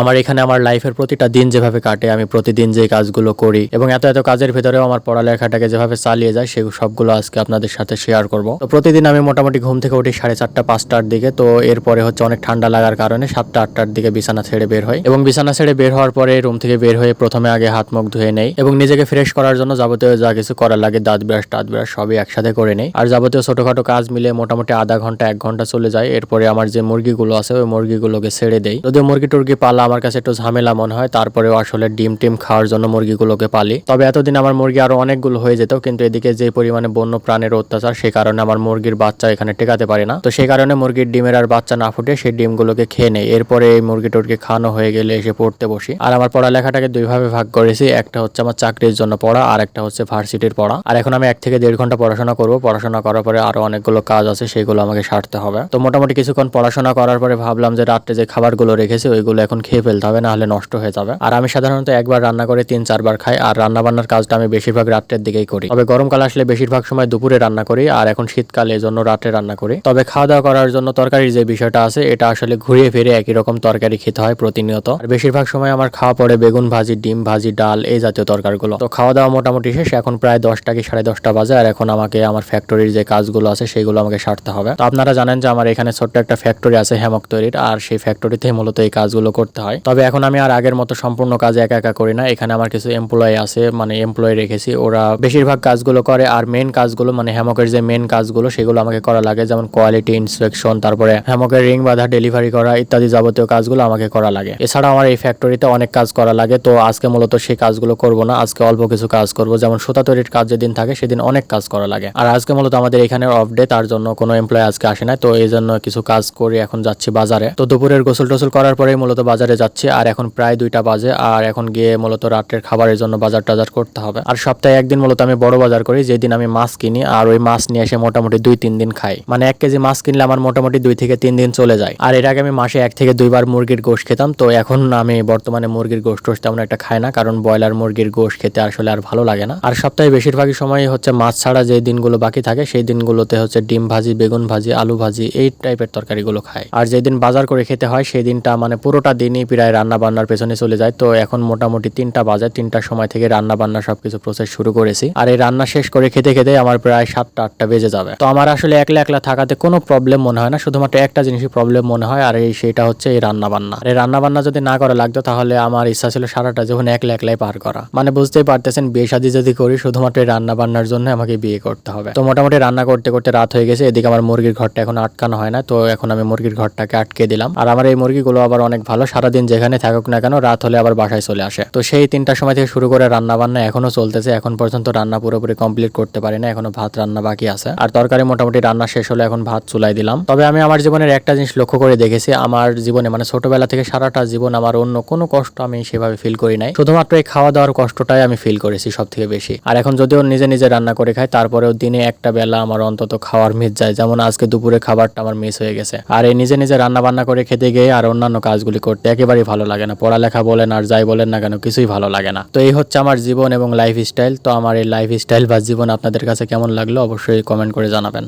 আমার এখানে আমার লাইফের প্রতিটা দিন যেভাবে কাটে, আমি প্রতিদিন যে কাজগুলো করি এবং এত এত কাজের ভেতরেও আমার পড়ালেখাটাকে যেভাবে চালিয়ে যায়, সেই সবগুলো আজকে আপনাদের সাথে শেয়ার করব। তো প্রতিদিন আমি মোটামুটি ঘুম থেকে উঠি সাড়ে চারটা, পাঁচটার দিকে। তো এরপরে হচ্ছে অনেক ঠান্ডা লাগার কারণে সাতটা, আটটার দিকে বিছানা ছেড়ে বের হয় এবং বিছানা ছেড়ে বের হওয়ার পরে রুম থেকে বের হয়ে প্রথমে আগে হাত মুখ ধুয়ে নেই এবং নিজেকে ফ্রেশ করার জন্য যাবতীয় যা কিছু করার লাগে, দাঁত ব্রাশ টাত ব্রাশ সবই একসাথে করে নেই। আর যাবতীয় ছোটখাটো কাজ মিলে মোটামুটি আধা ঘণ্টা, এক ঘণ্টা চলে যায়। এরপরে আমার যে মুরগিগুলো আছে, ওই মুরগিগুলোকে ছেড়ে দেই। যদিও মুরগি টুরগি পালা আমার কাছে একটু ঝামেলা মনে হয়, তারপরেও আসলে ডিম টিম খাওয়ার জন্য মুরগিগুলোকে পালি। তবে এতদিন আমার মুরগি আরও অনেকগুলো হয়ে যেত, কিন্তু এদিকে যে পরিমাণে বন্য প্রাণের অত্যাচার সেই কারণে আমার মুরগির বাচ্চা এখানে টেকাতে পারে না। তো সেই কারণে মুরগির ডিমের আর বাচ্চা না ফুটে সেই ডিমগুলোকে খেয়ে নেই। এরপরে এই মুরগি টুরগি খাওয়ানো হয়ে গেলে এসে পড়তে বসি। আর আমার পড়ালেখাটাকে দুই ভাবে ভাগ করেছি, একটা হচ্ছে আমার চাকরির জন্য পড়া, আর একটা হচ্ছে ভার্সিটির পড়া। আর এখন আমি এক থেকে দেড় ঘণ্টা পড়াশোনা করব। পড়াশোনা করার পরে আরও অনেকগুলো কাজ আছে, সেগুলো আমাকে সারতে হবে। তো মোটামুটি কিছুক্ষণ পড়াশোনা করার পরে ভাবলাম যে রাত্রে যে খাবারগুলো রেখেছি, ওইগুলো এখন খেয়ে ফেলতে হবে না হলে নষ্ট হয়ে যাবে। আর আমি সাধারণত একবার রান্না করে তিন, চারবার খাই, আর রান্না বান্নার কাজটা আমি বেশিরভাগ রাত্রের দিকেই করি। তবে গরমকাল আসলে বেশিরভাগ সময় দুপুরে রান্না করি, আর এখন শীতকালে, এজন্য রাত্রে রান্না করি। তবে খাওয়া দাওয়া করার জন্য তরকারির যে বিষয়টা আছে, এটা আসলে ঘুরিয়ে ফিরে একই রকম তরকারি খেতে হয় প্রতিনিয়ত। আর বেশিরভাগ সময় আমার খাওয়া পড়ে বেগুন ভাজি, ডিম ভাজি, ডাল, এই জাতীয় তরকারিগুলো। তো খাওয়া দাওয়া মোটামুটি শেষ, এখন প্রায় দশটা কি সাড়ে দশটা বাজে, আর এখন আমাকে আমার ফ্যাক্টরির যে কাজগুলো আছে, সেগুলো আমাকে সারতে হবে। তো আপনারা জানেন যে আমার এখানে ছোট্ট একটা ফ্যাক্টরি আছে হ্যামক তৈরির, আর সেই ফ্যাক্টরিতে মূলত এই কাজগুলো করতে হয়। তবে এখন আমি আর আগের মতো সম্পূর্ণ কাজ একা একা করি না। এখানে আমার কিছু এমপ্লয় আছে মানে এমপ্লয় রেখেছি। ওরা বেশিরভাগ কাজগুলো করে আর মেন কাজগুলো মানে হ্যামকের যে মেন কাজগুলো, সেগুলো আমাকে করা লাগে। যেমন কোয়ালিটি ইন্সপেকশন তারপরে হ্যামকের রিং বাঁধা ডেলিভারি করা ইত্যাদি যাবতীয় কাজগুলো আমাকে করা লাগে। এছাড়াও আমার এই ফ্যাক্টরিতে অনেক কাজ করা লাগে। তো আজকে মূলত সেই কাজগুলো করব না। আজকে অল্প কিছু কাজ করব। যেমন সুতা তৈরির কাজ যেদিন থাকে, সেদিন অনেক কাজ করা লাগে। আর আজকে মূলত আমাদের এখানে অফ ডে তার জন্য কোনো এমপ্লয় আজকে আসে না তো এই জন্য কিছু কাজ করে এখন যাচ্ছি বাজারে। তো দুপুরের গোসল টোসল করার পরে মূলত বাজারে যাচ্ছি, আর এখন প্রায় দুইটা বাজে, আর এখন গিয়ে মূলত রাতের খাবারের জন্য বাজার টাজার করতে হবে। আর সপ্তাহে একদিন মূলত আমি বড় বাজার করি, যেদিন আমি মাছ কিনি, আর ওই মাছ নিয়ে এসে মোটামুটি দুই তিন দিন খাই। মানে এক কেজি মাছ কিনলে আমার মোটামুটি দুই থেকে তিন দিন চলে যায়। আর এর আগে আমি মাসে এক থেকে দুইবার মুরগির গোশ খেতাম, তো এখন আমি বর্তমানে মুরগির গোশ টোশ তেমন একটা খাই না, কারণ ব্রয়লার মুরগির গোশ খেতে আসলে আর ভালো লাগে না। আর সপ্তাহে বেশিরভাগই সময় হচ্ছে মাছ ছাড়া যে দিনগুলো বাকি থাকে, সেই দিনগুলোতে হচ্ছে ডিম ভাজি, বেগুন ভাজি, আলু ভাজি, এই টাইপের তরকারিগুলো খাই। আর যেদিন বাজার করে খেতে হয় সেই দিনটা মানে পুরোটা দিনই প্রায় রান্না বান্নার পেছনে চলে যায়। তো এখন মোটামুটি তিনটা বাজে, তিনটার সময় থেকে রান্না বান্না সবকিছু প্রসেস শুরু করেছি। আর এই রান্না শেষ করে খেতে খেতে আমার প্রায় সাতটা, আটটা বেজে যাবে। তো আমার আসলে একলা একলা থাকাতে কোনো প্রবলেম মনে হয় না। শুধুমাত্র একটা জিনিসই প্রবলেম মনে হয়, আর এই সেটা হচ্ছে এই রান্না বান্না আর এই রান্না বান্না যদি না করা লাগতো, তাহলে আমার ইচ্ছা ছিল সারাটা যখন একলা একলাই পার করা। মানে বুঝতেই পারতেছেন বিয়ে শাদী যদি করি, শুধুমাত্র এই রান্না বান্নার জন্য আমাকে বিয়ে করতে হবে। তো মোটামুটি রান্না করতে করতে রাত হয়ে গেছে। এদিকে আমার মুরগির ঘরটা এখন আটকানো হয় না। তো এখন আমি মুরগির ঘরটাকে আটকে দিলাম। আর আমার এই মুরগিগুলো আবার অনেক ভালো সারাদিন যেখানে থাকুক না কেন রাত হলে আবার বাসায় চলে আসে। তো সেই তিনটার সময় থেকে শুরু করে রান্না বান্না এখনও চলতেছে। এখন পর্যন্ত রান্না পুরোপুরি কমপ্লিট করতে পারি না। এখনও ভাত রান্না বাকি আছে। আর তরকারি মোটামুটি রান্না শেষ হলে এখন ভাত চুলাই দিলাম। তবে আমি আমার জীবনের একটা জিনিস লক্ষ্য করে দেখেছি। আমার জীবনে মানে ছোটবেলা থেকে সারাটা জীবন আমার অন্য কোনো কষ্ট আমি সেভাবে ফিল করি নাই। শুধুমাত্র এই খাওয়া দাওয়ার কষ্টটাই আমি ফিল করেছি সব থেকে বেশি। আর এখন যদিও নিজে নিজে রান্না করে খাই, তারপরেও দিনে একটা বেলা আমার অন্তত খাওয়ার মিস যায়। যেমন আজকে দুপুরে খাবারটা আমার মিস হয়ে গেছে। আর এই নিজে নিজে রান্না বান্না করে খেতে গিয়ে আর অন্যান্য কাজগুলি করতে একেবারেই ভালো লাগে না। পড়ালেখা বলেন আর যাই বলেন না কেন, কিছুই ভালো লাগে না। তো এই হচ্ছে আমার জীবন এবং লাইফ স্টাইল তো আমার এই লাইফ স্টাইল বা জীবন আপনাদের কাছে কেমন লাগল অবশ্যই কমেন্ট করে জানাবেন।